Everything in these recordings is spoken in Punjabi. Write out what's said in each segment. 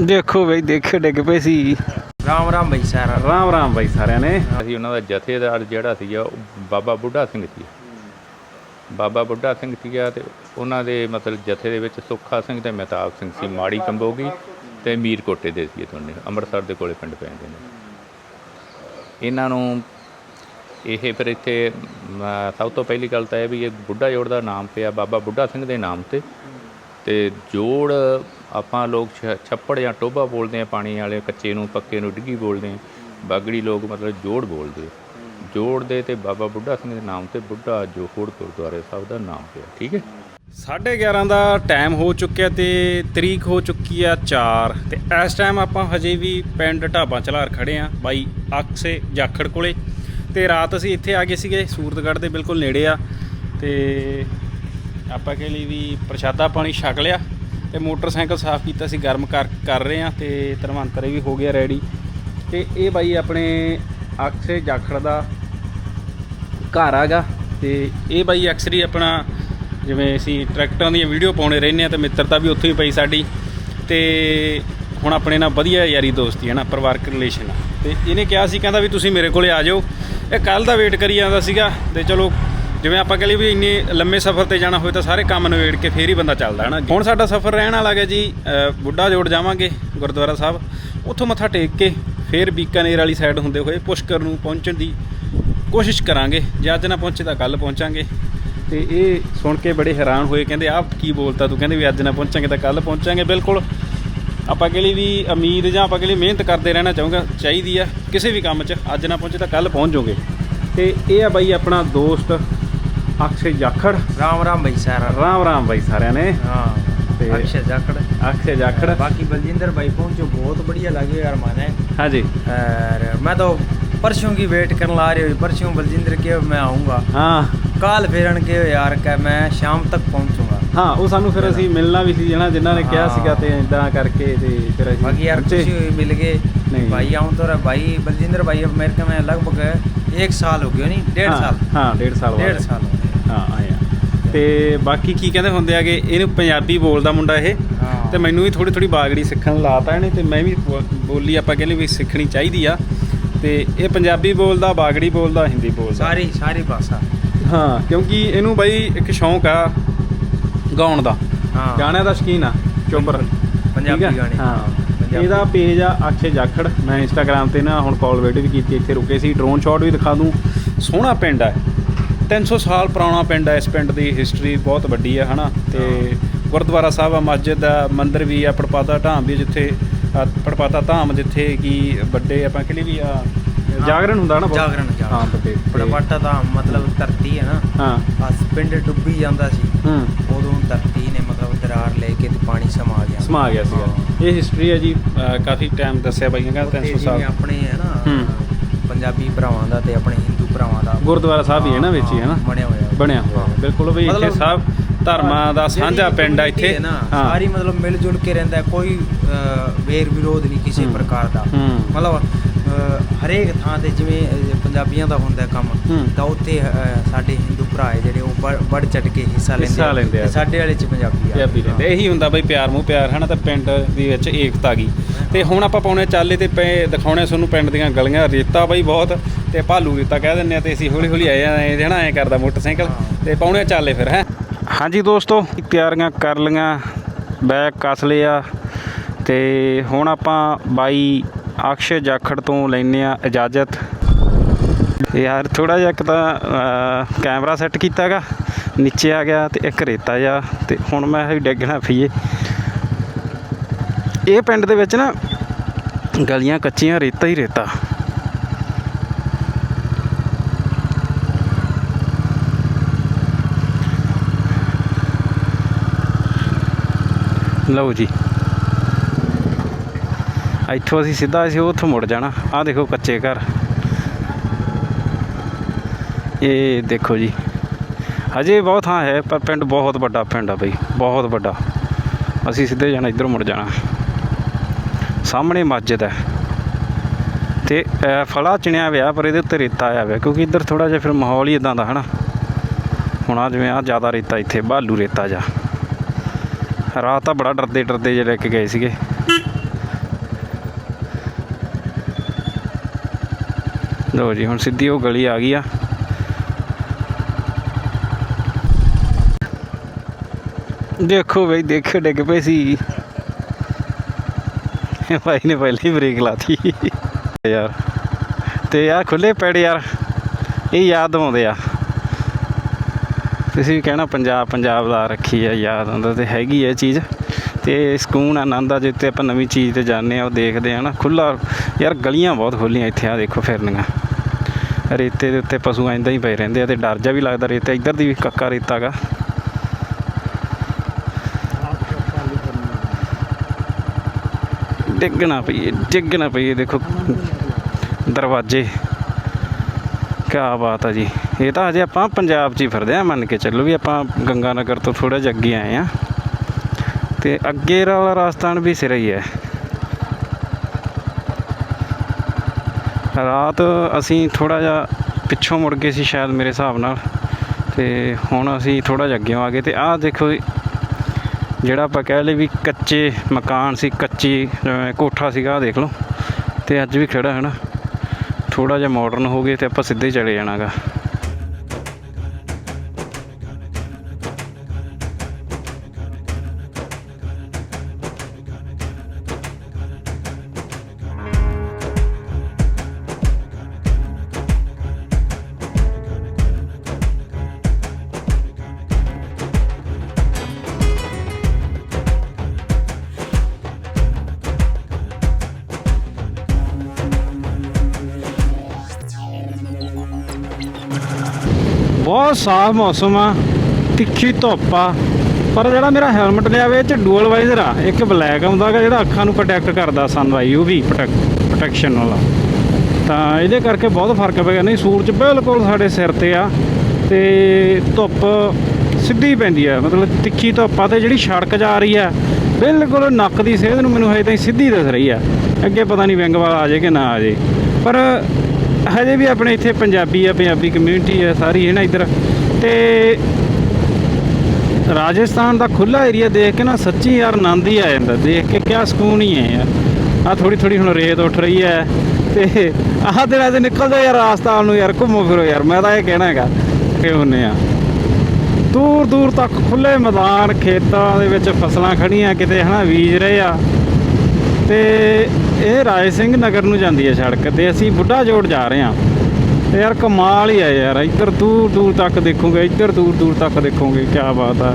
ਦੇਖੋ ਬਈ ਦੇਖੇ ਡਿੱਗ ਪਏ ਸੀ। ਰਾਮ ਰਾਮ ਬਈ ਸਾਰਾ ਰਾਮ ਰਾਮ ਬਾਈ ਸਾਰਿਆਂ ਨੇ। ਅਸੀਂ ਉਹਨਾਂ ਦਾ ਜਥੇਦਾਰ ਜਿਹੜਾ ਸੀਗਾ ਉਹ ਬਾਬਾ ਬੁੱਢਾ ਸਿੰਘ ਸੀ ਬਾਬਾ ਬੁੱਢਾ ਸਿੰਘ ਸੀਗਾ ਤੇ ਉਹਨਾਂ ਦੇ ਮਤਲਬ ਜਥੇ ਦੇ ਵਿੱਚ ਸੁੱਖਾ ਸਿੰਘ ਤੇ ਮਹਿਤਾਬ ਸਿੰਘ ਸੀ ਮਾੜੀ ਕੰਬੋਗੀ ਤੇ ਮੀਰ ਕੋਟੇ ਦੇ ਸੀ ਦੋਨੇ। ਅੰਮ੍ਰਿਤਸਰ ਦੇ ਕੋਲੇ ਪਿੰਡ ਪੈਂਦੇ ਨੇ। ਇਹਨਾਂ ਨੂੰ ਇਹ ਫਿਰ ਇੱਥੇ ਸਭ ਤੋਂ ਪਹਿਲੀ ਗੱਲ ਤਾਂ ਇਹ ਵੀ ਇਹ ਬੁੱਢਾ ਜੋੜ ਦਾ ਨਾਮ ਪਿਆ ਬਾਬਾ ਬੁੱਢਾ ਸਿੰਘ ਦੇ ਨਾਮ ਤੇ। ਤੇ ਜੋੜ ਆਪਾਂ ਲੋਕ ਛ- ਛੱਪੜ ਜਾਂ ਟੋਬਾ ਬੋਲਦੇ ਆ ਪਾਣੀ ਵਾਲੇ ਕੱਚੇ ਨੂੰ, ਪੱਕੇ ਨੂੰ, ਡਿੱਗੀ ਬੋਲਦੇ ਆ ਬਾਗੜੀ ਲੋਕ ਮਤਲਬ ਜੋੜ ਬੋਲਦੇ ਆ। ਜੋੜ ਦੇ ਤੇ ਬਾਬਾ ਬੁੱਢਾ ਸਿੰਘ ਦੇ ਨਾਮ ਤੇ ਬੁੱਢਾ ਜੋਹੜ ਗੁਰਦੁਆਰੇ ਸਾਹਿਬ ਦਾ ਨਾਮ ਪਿਆ, ਠੀਕ ਹੈ? 11:30 ਦਾ ਟਾਈਮ ਹੋ ਚੁੱਕਿਆ ਤੇ ਤਰੀਕ ਹੋ ਚੁੱਕੀ ਆ 4 ਤੇ ਇਸ ਟਾਈਮ ਆਪਾਂ ਹਜੇ ਵੀ ਪਿੰਡ ਢਾਬਾ ਚਲਾਰ ਖੜੇ ਆ ਬਾਈ ਅਕਸੇ ਜਾਖੜ ਕੋਲੇ। ਤੇ ਰਾਤ ਅਸੀਂ ਇੱਥੇ ਆ ਗਏ ਸੀਗੇ, ਸੂਰਤਗੜ੍ਹ ਦੇ ਬਿਲਕੁਲ ਨੇੜੇ ਆ। ਤੇ ਆਪਾਂ ਕੇ ਲਈ ਵੀ ਪ੍ਰਸ਼ਾਦਾ ਪਾਣੀ ਛਕ ਲਿਆ। ਤੇ ਮੋਟਰਸਾਈਕਲ ਸਾਫ਼ ਕੀਤਾ ਸੀ, ਗਰਮ ਕਰ ਕਰ ਰਹੇ ਆ ਤੇ ਧਰਮਾਂਤਰੇ ਵੀ ਹੋ ਗਿਆ ਰੈਡੀ ਤੇ ਇਹ ਬਾਈ ਆਪਣੇ ਅਕਸੇ ਜਾਖੜ ਦਾ ਘਰ ਆਗਾ ਤੇ ਇਹ ਬਾਈ ਅਕਸਰ ਹੀ ਆਪਣਾ ਜਿਵੇਂ ਅਸੀਂ ਟਰੈਕਟਰਾਂ ਦੀਆਂ ਵੀਡੀਓ ਪਾਉਣੇ ਰਹਿੰਦੇ ਆ ਤੇ ਮਿੱਤਰਤਾ ਵੀ ਉੱਥੋਂ ਹੀ ਪਈ ਸਾਡੀ ਤੇ ਹੁਣ ਆਪਣੇ ਨਾਲ ਵਧੀਆ ਯਾਰੀ ਦੋਸਤੀ ਹੈ ਨਾ, ਪਰਿਵਾਰਕ ਰਿਲੇਸ਼ਨ ਆ। ਤੇ ਇਹਨੇ ਕਿਹਾ ਸੀ, ਕਹਿੰਦਾ ਵੀ ਤੁਸੀਂ ਮੇਰੇ ਕੋਲੇ ਆ ਜਾਓ। ਇਹ ਕੱਲ ਦਾ ਵੇਟ ਕਰੀ ਜਾਂਦਾ ਸੀਗਾ ਤੇ ਚਲੋ ਜਿਵੇਂ ਆਪਾਂ ਕਹ ਲਈ ਵੀ ਇੰਨੇ ਲੰਮੇ ਸਫ਼ਰ ਤੇ ਜਾਣਾ ਹੋਵੇ ਤਾਂ ਸਾਰੇ ਕੰਮ ਨਵੇੜ ਕੇ ਫੇਰ ਹੀ ਬੰਦਾ ਚੱਲਦਾ ਹੈ ਨਾ ਹੁਣ ਸਾਡਾ ਸਫ਼ਰ ਰਹਿਣ ਵਾਲਾ ਹੈ ਜੀ ਬੁੱਢਾ ਜੋੜ ਜਾਵਾਂਗੇ, ਗੁਰਦੁਆਰਾ ਸਾਹਿਬ। ਉੱਥੋਂ ਮੱਥਾ ਟੇਕ ਕੇ ਫੇਰ ਬੀਕਾਨੇਰ ਵਾਲੀ ਸਾਈਡ ਹੁੰਦੇ ਹੋਏ ਪੁਸ਼ਕਰ ਨੂੰ ਪਹੁੰਚਣ ਦੀ ਕੋਸ਼ਿਸ਼ ਕਰਾਂਗੇ। ਜੇ ਅੱਜ ਨਾ ਪਹੁੰਚੇ ਤਾਂ ਕੱਲ ਪਹੁੰਚਾਂਗੇ। ਤੇ ਇਹ ਸੁਣ ਕੇ ਬੜੇ ਹੈਰਾਨ ਹੋਏ, ਕਹਿੰਦੇ ਆਹ ਕੀ ਬੋਲਤਾ ਤੂੰ? ਕਹਿੰਦੇ ਵੀ ਅੱਜ ਨਾ ਪਹੁੰਚਾਂਗੇ ਤਾਂ ਕੱਲ ਪਹੁੰਚਾਂਗੇ। ਬਿਲਕੁਲ ਆਪਾਂ ਕਹਿ ਲਈ ਵੀ ਉਮੀਦ ਜਾਂ ਆਪਾਂ ਕਹਿ ਲਈ ਮਿਹਨਤ ਕਰਦੇ ਰਹਿਣਾ ਚਾਹੂੰਗਾ, ਚਾਹੀਦੀ ਆ। ਕਿਸੇ ਵੀ ਕੰਮ 'ਚ ਅੱਜ ਨਾ ਪਹੁੰਚੇ ਤਾਂ ਕੱਲ ਪਹੁੰਚ ਜਾਓਗੇ। ਤੇ ਇਹ ਆ ਬਾਈ ਆਪਣਾ ਦੋਸਤ ਅਕਸ਼ੇ ਜਾਖੜ ਰਾਮ ਰਾਮ ਬਈ ਸਾਰਾ ਰਾਮ ਰਾਮ ਬਾਈ ਸਾਰਿਆਂ ਨੇ ਹਾਂ ਤੇ- ਅਕਸ਼ੇ ਜਾਕੜ ਅਕਸ਼ੇ ਜਾਖੜ बाकी बलजिंदर भाई पहुंचो बहुत बढ़िया लगे यार माने ਹਾਂਜੀ और मैं तो परसों की वेट करने ला रही हूँ परसों बलजिंदर के मैं आऊँगा ਹਾਂ काल फेरन के यार का मैं शाम तक पहुंचूंगा ਹਾਂ ਉਹ ਸਾਨੂੰ ਫਿਰ ਅਸੀਂ ਮਿਲਣਾ ਵੀ ਸੀ ਜਣਾ ਜਿਨ੍ਹਾਂ ਨੇ ਕਿਹਾ ਹਾਂ। ਸੀਗਾ ਤੇ ਇਦਾਂ ਕਰਕੇ ਤੇ ਫਿਰ ਅਸੀਂ बाकी यार ਪਹੁੰਚੇ। खुशी हुई मिल गए नहीं। भाई आऊँ तो रहा भाई बलजिंदर भाई अब मेरे को मैं लगभग एक साल हो गया नहीं डेढ़ ਹਾਂ, साल ਹਾਂ ਡੇਢ ਸਾਲ ਬਾਅਦ डेढ़ साल हो गए ਤੇ ਬਾਕੀ ਕੀ ਕਹਿੰਦੇ ਹੁੰਦੇ ਆਗੇ ਇਹਨੂੰ ਪੰਜਾਬੀ ਬੋਲਦਾ ਮੁੰਡਾ ਇਹ ਤੇ ਮੈਨੂੰ ਵੀ ਥੋੜੀ ਥੋੜੀ ਬਾਗੜੀ ਸਿੱਖਣ ਲਾਤਾ ਇਹਨੇ ਤੇ ਮੈਂ ਵੀ ਬੋਲੀ ਆਪਾਂ ਕਹਿੰਦੇ ਵੀ ਸਿੱਖਣੀ ਚਾਹੀਦੀ ਆ। ਤੇ ਇਹ ਪੰਜਾਬੀ ਬੋਲਦਾ ਬਾਗੜੀ ਬੋਲਦਾ ਹਿੰਦੀ ਬੋਲਦਾ। ਸਾਰੀ ਸਾਰੀ ਭਾਸ਼ਾ। ਹਾਂ ਕਿਉਂਕਿ ਇਹਨੂੰ ਬਾਈ ਇੱਕ ਸ਼ੌਂਕ ਆ ਗਾਉਣ ਦਾ। ਹਾਂ। ਗਾਣਿਆਂ ਦਾ ਸ਼ਕੀਨ ਆ ਚੋਪਰ ਪੰਜਾਬੀ ਗਾਣੇ। ਹਾਂ। ਇਹਦਾ ਪੇਜ ਆ ਆਖੇ ਜਾਖੜ। ਮੈਂ ਇੰਸਟਾਗ੍ਰam ਤੇ ਨਾ ਹੁਣ ਕਾਲ ਵੀਡੀਓ ਵੀ ਕੀਤੀ ਇੱਥੇ ਰੁਕੇ ਸੀ। ਡਰੋਨ ਸ਼ਾਟ ਵੀ ਦਿਖਾ ਦੂੰ। ਸੋਹਣਾ ਪਿੰਡ ਆ। 300 ਸਾਲ ਪੁਰਾਣਾ ਪਿੰਡ ਹੈ ਇਸ ਪਿੰਡ ਦੀ ਹਿਸਟਰੀ ਬਹੁਤ ਵੱਡੀ ਹੈ ਹਨਾ? ਤੇ ਗੁਰਦੁਆਰਾ ਸਾਹਿਬ ਆ ਮਸਜਿਦ ਆ ਮੰਦਿਰ ਵੀ ਆ ਪੜਪਾਤਾ ਧਾਮ ਵੀ ਜਿੱਥੇ ਪੜਪਾਤਾ ਧਾਮ ਜਿੱਥੇ ਕੀ ਵੱਡੇ ਆਪਾਂ ਕਹਿੰਦੇ ਵੀ ਆ ਜਾਗਰਣ ਹੁੰਦਾ ਨਾ। ਜਾਗਰਣ। ਹਾਂ ਵੱਡੇ ਤੇ- ਪੜਵਾਟਾ ਦਾ ਮਤਲਬ ਧਰਤੀ ਹੈ ਨਾ। ਹਾਂ। ਬਸ ਪਿੰਡ ਡੁੱਬੀ ਜਾਂਦਾ ਸੀ। ਹੂੰ। ਉਦੋਂ ਧਰਤੀ ਨੇ ਮਤਲਬ ਦਰਾਰ ਲੈ ਕੇ ਤੇ ਪਾਣੀ ਸਮਾ ਗਿਆ। ਸਮਾ ਗਿਆ ਹਾਂ। ਇਹ ਹਿਸਟਰੀ ਹੈ ਜੀ ਕਾਫੀ ਟਾਈਮ ਦੱਸਿਆ ਬਾਈਆਂ ਕਹਿੰਦਾ ਤੇ 300 ਸਾਲ। ਆਪਣੇ ਹੈ ਨਾ। ਪੰਜਾਬੀ ਭਰਾਵਾਂ ਦਾ ਤੇ ਆਪਣੇ ਭਰਾਵਾਂ ਦਾ ਗੁਰਦੁਆਰਾ ਸਾਹਿਬ ਹੀ ਹੈ ਨਾ ਵਿੱਚ ਹੀ ਹੈ ਨਾ ਬਣਿਆ ਹੋਇਆ ਬਣਿਆ ਹੋਇਆ। ਬਿਲਕੁਲ ਵੀ ਇੱਥੇ ਸਭ ਧਰਮਾਂ ਦਾ ਸਾਂਝਾ ਪਿੰਡ ਆ ਇੱਥੇ। ਸਾਰੀ ਮਤਲਬ ਮਿਲ ਜੁਲ ਕੇ ਰਹਿੰਦਾ ਕੋਈ ਵੇਰ ਵਿਰੋਧ ਨਹੀਂ ਕਿਸੇ। ਪ੍ਰਕਾਰ ਦਾ। ਮਤਲਬ ਹਰੇਕ ਥਾਂ ਤੇ ਜਿਵੇਂ ਪੰਜਾਬੀਆਂ ਦਾ ਹੁੰਦਾ ਕੰਮ। ਤਾਂ ਉੱਥੇ ਸਾਡੇ ਹਿੰਦੂ ਭਰਾ ਜਿਹੜੇ ਉਹ ਵੱਧ ਚੜ ਕੇ ਹਿੱਸਾ ਲੈਂਦੇ ਲੈਂਦੇ ਆ। ਸਾਡੇ ਵਾਲੇ ਚ ਪੰਜਾਬੀ ਆ ਪੰਜਾਬੀ ਰਹਿੰਦੇ ਇਹੀ ਹੁੰਦਾ ਬਈ ਪਿਆਰ ਮੂੰਹ ਪਿਆਰ ਹਨਾ ਤਾਂ ਪਿੰਡ ਦੇ ਵਿੱਚ ਏਕਤਾ ਗਈ ਤੇ ਹੁਣ ਆਪਾਂ ਪਾਉਣੇ ਚਾਲੇ ਤੇ ਪਏ ਦਿਖਾਉਣੇ ਤੁਹਾਨੂੰ ਪਿੰਡ ਦੀਆਂ ਗਲੀਆਂ ਰੇਤਾ ਬਈ ਬਹੁਤ ਤੇ ਭਾਲੂ ਰੇਤਾ ਕਹਿ ਦਿੰਦੇ ਆ ਤੇ ਅਸੀਂ ਹੌਲੀ ਹੌਲੀ ਆਏ ਆ ਜਣਾ ਐ ਕਰਦਾ ਮੋਟਰਸਾਈਕਲ ਹਾਂ। ਤੇ ਪਾਉਣੇ ਚਾਲੇ ਫਿਰ, ਹੈ। ਹਾਂਜੀ ਦੋਸਤੋ, ਤਿਆਰੀਆਂ ਕਰ ਲੀਆਂ ਬੈਗ ਕੱਸ ਲਿਆ ਤੇ ਹੁਣ ਆਪਾਂ ਬਾਈ ਅਕਸ਼ੇ ਜਾਖੜ ਤੋਂ ਲੈਨੇ ਆ ਇਜਾਜ਼ਤ। ਤੇ ਯਾਰ ਥੋੜਾ ਜਿਹਾ ਇੱਕ ਤਾਂ ਕੈਮਰਾ ਸੈੱਟ ਕੀਤਾਗਾ, ਨੀਚੇ ਆ ਗਿਆ ਤੇ ਇੱਕ ਰੇਤਾ ਜਾ ਤੇ ਹੁਣ ਮੈਂ ਇਹ ਡਿੱਗਣਾ ਪਈਏ ਇਹ ਪਿੰਡ ਦੇ ਵਿੱਚ ਨਾ ਗਲੀਆਂ ਕੱਚੀਆਂ, ਰੇਤਾ ਹੀ ਰੇਤਾ। ਲਓ ਜੀ। ਇੱਥੋਂ ਅਸੀਂ ਸਿੱਧਾ ਅਸੀਂ ਉੱਥੋਂ ਮੁੜ ਜਾਣਾ। ਆਹ ਦੇਖੋ ਕੱਚੇ ਘਰ। ਇਹ ਦੇਖੋ ਜੀ। ਹਜੇ ਬਹੁਤ ਥਾਂ ਹੈ, ਪਰ ਪਿੰਡ ਬਹੁਤ ਵੱਡਾ ਪਿੰਡ ਆ ਬਈ, ਬਹੁਤ ਵੱਡਾ। ਅਸੀਂ ਸਿੱਧੇ ਜਾਣਾ, ਇੱਧਰ ਮੁੜ ਜਾਣਾ। ਸਾਹਮਣੇ ਮਸਜਿਦ ਹੈ। ਤੇ ਫਲਾ ਚਿਣਿਆ ਵਿਆ ਪਰ ਇਹਦੇ ਉੱਤੇ ਰੇਤਾ ਆਇਆ ਹੋਇਆ, ਕਿਉਂਕਿ ਇੱਧਰ ਥੋੜਾ ਜਿਹਾ ਫਿਰ ਮਾਹੌਲ ਹੀ ਇਦਾਂ ਦਾ, ਹਨਾ। ਹੁਣ ਆ ਜਿਵੇਂ ਆ ਜ਼ਿਆਦਾ ਰੇਤਾ ਇੱਥੇ ਬਾਲੂ ਰੇਤਾ ਜਾ। ਰਾਤ ਤਾਂ ਬੜਾ ਡਰਦੇ ਡਰਦੇ ਜੇ ਲੈ ਕੇ ਗਏ ਸੀਗੇ। ਲੋ ਜੀ, ਹੁਣ ਸਿੱਧੀ ਉਹ ਗਲੀ ਆ ਗਈ ਆ। ਦੇਖੋ ਬਈ, ਦੇਖੋ, ਡਿੱਗ ਪਏ ਸੀ। ਭਾਈ ਨੇ ਪਹਿਲੇ ਹੀ ਬ੍ਰੇਕ ਲਾਤੀ। ਯਾਰ, ਤੇ ਯਾਰ ਖੁੱਲੇ ਪੈੜ ਯਾਰ, ਇਹ ਯਾਦ ਆਉਂਦੇ ਆ। ਤੁਸੀਂ ਵੀ ਕਹਿਣਾ, ਪੰਜਾਬ ਪੰਜਾਬ ਦਾ ਰੱਖੀ ਆ, ਯਾਦ ਆਉਂਦਾ ਤੇ ਹੈਗੀ ਆ ਚੀਜ਼। ਤੇ ਸਕੂਨ ਆਨੰਦ ਆ ਜਿੱਤੇ ਆਪਾਂ ਨਵੀਂ ਚੀਜ਼ ਤੇ ਜਾਂਦੇ ਆ, ਉਹ ਦੇਖਦੇ ਆ ਨਾ। ਖੁੱਲਾ ਯਾਰ ਗਲੀਆਂ ਬਹੁਤ ਖੁੱਲੀਆਂ ਇੱਥੇ ਆ ਦੇਖੋ ਫਿਰਨੀਆਂ ਰੇਤੇ ਦੇ ਉੱਤੇ ਪਸ਼ੂ ਐਂਦਾ ਹੀ ਪਏ ਰਹਿੰਦੇ ਆ, ਤੇ ਡਰ ਜਾ ਵੀ ਲੱਗਦਾ ਰੇਤਾ, ਇੱਧਰ ਦੀ ਵੀ ਕੱਕਾ ਰੇਤਾ ਗਾ। ਡਿੱਗਣਾ ਪਈਏ ਡਿੱਗਣਾ ਪਈਏ ਦੇਖੋ। ਦਰਵਾਜ਼ੇ। ਕਿਆ ਬਾਤ ਆ ਜੀ। ਇਹ ਤਾਂ ਹਜੇ ਆਪਾਂ ਪੰਜਾਬ 'ਚ ਹੀ ਫਿਰਦੇ ਆ ਮੰਨ ਕੇ ਚੱਲੋ ਵੀ ਆਪਾਂ ਗੰਗਾ ਨਗਰ ਤੋਂ ਥੋੜਾ ਜਿਹਾ ਅੱਗੇ ਆਏ ਆ ਤੇ ਅੱਗੇ ਵਾਲਾ ਰਾਸਤਾਨ ਵੀ ਸਿਰ ਹੀ ਹੈ। ਰਾਤ ਅਸੀਂ ਥੋੜਾ ਜਿਹਾ ਪਿੱਛੋਂ ਮੁੜ ਗਏ ਸੀ ਸ਼ਾਇਦ ਮੇਰੇ ਹਿਸਾਬ ਨਾਲ। ਤੇ ਹੁਣ ਅਸੀਂ ਥੋੜਾ ਜਿਹਾ ਅੱਗੇ ਆ ਗਏ ਤੇ ਆਹ ਦੇਖੋ ਜਿਹੜਾ ਆਪਾਂ ਕਹਿ ਲਏ ਵੀ ਕੱਚੇ ਮਕਾਨ ਸੀ, ਕੱਚੀ ਜਿਵੇਂ ਕੋਠਾ ਸੀਗਾ, ਆਹ ਦੇਖ ਲਓ। ਤੇ ਅੱਜ ਵੀ ਖੜਾ ਹੈ ਨਾ। ਥੋੜਾ ਜਿਹਾ ਮਾਡਰਨ ਹੋ ਗਏ ਤੇ ਆਪਾਂ ਸਿੱਧੇ ਹੀ ਚਲੇ ਜਾਣਾਗਾ। ਬਹੁਤ ਸਾਫ਼ ਮੌਸਮ ਆ, ਤਿੱਖੀ ਧੁੱਪ ਆ, ਪਰ ਜਿਹੜਾ ਮੇਰਾ ਹੈਲਮਟ ਲਿਆ ਵੇ, ਇਹ ਚ ਡੂਅਲ ਵਾਈਜ਼ਰ ਆ। ਇੱਕ ਬਲੈਕ ਆਉਂਦਾ ਗਾ, ਜਿਹੜਾ ਅੱਖਾਂ ਨੂੰ ਪ੍ਰੋਟੈਕਟ ਕਰਦਾ ਸਨਲਾਈਟ ਯੂਵੀ ਪ੍ਰੋਟੈਕਸ਼ਨ ਵਾਲਾ। ਤਾਂ ਇਹਦੇ ਕਰਕੇ ਬਹੁਤ ਫ਼ਰਕ ਪੈ ਗਿਆ। ਨਹੀਂ, ਸੂਰਜ ਬਿਲਕੁਲ ਸਾਡੇ ਸਿਰ ਤੇ ਆ ਤੇ ਧੁੱਪ ਸਿੱਧੀ ਪੈਂਦੀ ਆ। ਮਤਲਬ ਤਿੱਖੀ ਧੁੱਪ ਆ ਤੇ ਜਿਹੜੀ ਸੜਕ ਜਾ ਰਹੀ ਆ, ਬਿਲਕੁਲ ਨੱਕ ਦੀ ਸੇਧ ਨੂੰ ਮੈਨੂੰ ਹਜੇ ਤਾਈਂ ਸਿੱਧੀ ਦਿਸ ਰਹੀ ਆ। ਅੱਗੇ ਪਤਾ ਨਹੀਂ ਵਿੰਗ ਵਾਲਾ ਆ ਜੇ ਕਿ ਨਾ ਆ ਜੇ। ਪਰ ਹਜੇ ਵੀ ਆਪਣੇ ਇੱਥੇ ਪੰਜਾਬੀ ਆ, ਪੰਜਾਬੀ ਕਮਿਊਨਿਟੀ ਆ, ਸਾਰੀ ਹੈ ਨਾ ਇੱਧਰ। ਤੇ ਰਾਜਸਥਾਨ ਦਾ ਖੁੱਲਾ ਏਰੀਆ ਦੇਖ ਕੇ ਨਾ ਸੱਚੀ ਯਾਰ ਆਨੰਦ ਹੀ ਆ ਜਾਂਦਾ। ਦੇਖ ਕੇ ਕਿਆ ਸਕੂਨ ਹੀ ਹੈ ਯਾਰ। ਆ ਥੋੜੀ ਥੋੜੀ ਹੁਣ ਰੇਤ ਉੱਠ ਰਹੀ ਹੈ ਤੇ ਆਹ ਦਿਨਾਂ ਦੇ ਨਿਕਲਦੇ ਯਾਰ ਰਾਜਸਥਾਨ ਨੂੰ ਯਾਰ, ਘੁੰਮੋ ਫਿਰੋ ਯਾਰ। ਮੈਂ ਤਾਂ ਇਹ ਕਹਿਣਾ ਹੈਗਾ ਕਿ ਹੁੰਨੇ ਆ। ਦੂਰ ਦੂਰ ਤੱਕ ਖੁੱਲੇ ਮੈਦਾਨ, ਖੇਤਾਂ ਦੇ ਵਿੱਚ ਫਸਲਾਂ ਖੜੀਆਂ ਕਿਤੇ ਹਨਾ ਬੀਜ ਰਹੇ ਆ। ਤੇ ਇਹ ਰਾਏ ਸਿੰਘ ਨਗਰ ਨੂੰ ਜਾਂਦੀ ਹੈ ਸੜਕ ਤੇ। ਅਸੀਂ ਬੁੱਢਾ ਜੋੜ ਜਾ ਰਹੇ ਹਾਂ। ਯਾਰ ਕਮਾਲ ਹੀ ਆ ਯਾਰ, ਇੱਧਰ ਦੂਰ ਦੂਰ ਤੱਕ ਦੇਖੋਗੇ, ਇੱਧਰ ਦੂਰ ਦੂਰ ਤੱਕ ਦੇਖੋਗੇ ਕੀ ਬਾਤ ਆ।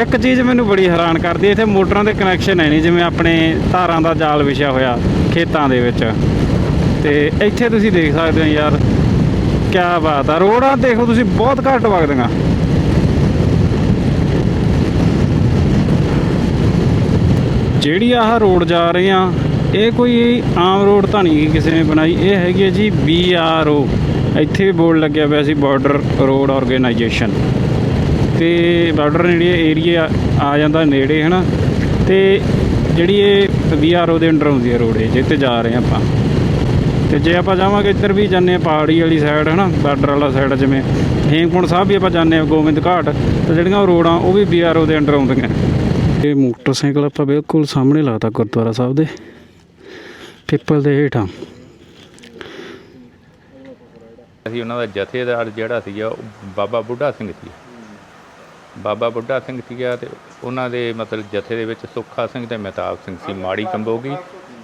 ਇੱਕ ਚੀਜ਼ ਮੈਨੂੰ ਬੜੀ ਹੈਰਾਨ ਕਰਦੀ ਇੱਥੇ ਮੋਟਰਾਂ ਦੇ ਕਨੈਕਸ਼ਨ ਹੈ ਨਹੀਂ, ਜਿਵੇਂ ਆਪਣੇ ਤਾਰਾਂ ਦਾ ਜਾਲ ਵਿਛਿਆ ਹੋਇਆ ਖੇਤਾਂ ਦੇ ਵਿੱਚ। ਤੇ ਇੱਥੇ ਤੁਸੀਂ ਦੇਖ ਸਕਦੇ ਹੋ ਯਾਰ ਕੀ ਬਾਤ ਆ, ਰੋਡਾਂ ਦੇਖੋ ਤੁਸੀਂ, ਬਹੁਤ ਘੱਟ ਵਗਦੀਆਂ। ਜਿਹੜੀ ਆਹ ਰੋਡ ਜਾ ਰਹੇ ਆ ਇਹ ਕੋਈ ਆਮ ਰੋਡ ਤਾਂ ਨਹੀਂ ਕਿਸੇ ਨੇ ਬਣਾਈ। ਇਹ ਹੈਗੀ ਹੈ ਜੀ ਬੀ ਆਰ ਓ ਇੱਥੇ ਵੀ ਬੋਰਡ ਲੱਗਿਆ ਹੋਇਆ ਸੀ ਬਾਰਡਰ ਰੋਡ ਆਰਗੇਨਾਈਜੇਸ਼ਨ ਤੇ ਬਾਰਡਰ ਨੇੜੇ ਏਰੀਆ ਆ ਜਾਂਦਾ ਨੇੜੇ, ਹਨਾ? ਤੇ ਜਿਹੜੀ ਇਹ ਬੀ ਆਰ ਓ ਦੇ ਅੰਡਰ ਆਉਂਦੀ ਹੈ ਰੋਡ ਇਹ, ਜਿੱਥੇ ਜਾ ਰਹੇ ਆ ਆਪਾਂ। ਤੇ ਜੇ ਆਪਾਂ ਜਾਵਾਂਗੇ ਇੱਧਰ ਵੀ ਜਾਂਦੇ ਆ ਪਹਾੜੀ ਵਾਲੀ ਸਾਈਡ ਹਨਾ? ਬਾਰਡਰ ਵਾਲਾ ਸਾਈਡ ਜਿਵੇਂ ਹੇਮਕੁੰਟ ਸਾਹਿਬ ਵੀ ਆਪਾਂ ਜਾਂਦੇ ਆ ਗੋਬਿੰਦ ਘਾਟ। ਤੇ ਜਿਹੜੀਆਂ ਉਹ ਰੋਡਾਂ, ਉਹ ਵੀ ਬੀ ਆਰ ਓ ਦੇ ਅੰਡਰ ਆਉਂਦੀਆਂ। ਇਹ ਮੋਟਰਸਾਈਕਲ ਆਪਾਂ ਬਿਲਕੁਲ ਸਾਹਮਣੇ ਲਾਤਾ ਗੁਰਦੁਆਰਾ ਸਾਹਿਬ ਦੇ। ਪਿੱਪਲ ਦੇ ਹੇਠਾਂ। ਅਸੀਂ ਉਹਨਾਂ ਦਾ ਜਥੇਦਾਰ ਜਿਹੜਾ ਸੀਗਾ, ਉਹ ਬਾਬਾ ਬੁੱਢਾ ਸਿੰਘ ਸੀ। ਬਾਬਾ ਬੁੱਢਾ ਸਿੰਘ ਸੀਗਾ ਤੇ ਉਹਨਾਂ ਦੇ ਮਤਲਬ ਜਥੇ ਦੇ ਵਿੱਚ ਸੁੱਖਾ ਸਿੰਘ ਤੇ ਮਹਿਤਾਬ ਸਿੰਘ ਸੀ, ਮਾੜੀ ਕੰਬੋਗੀ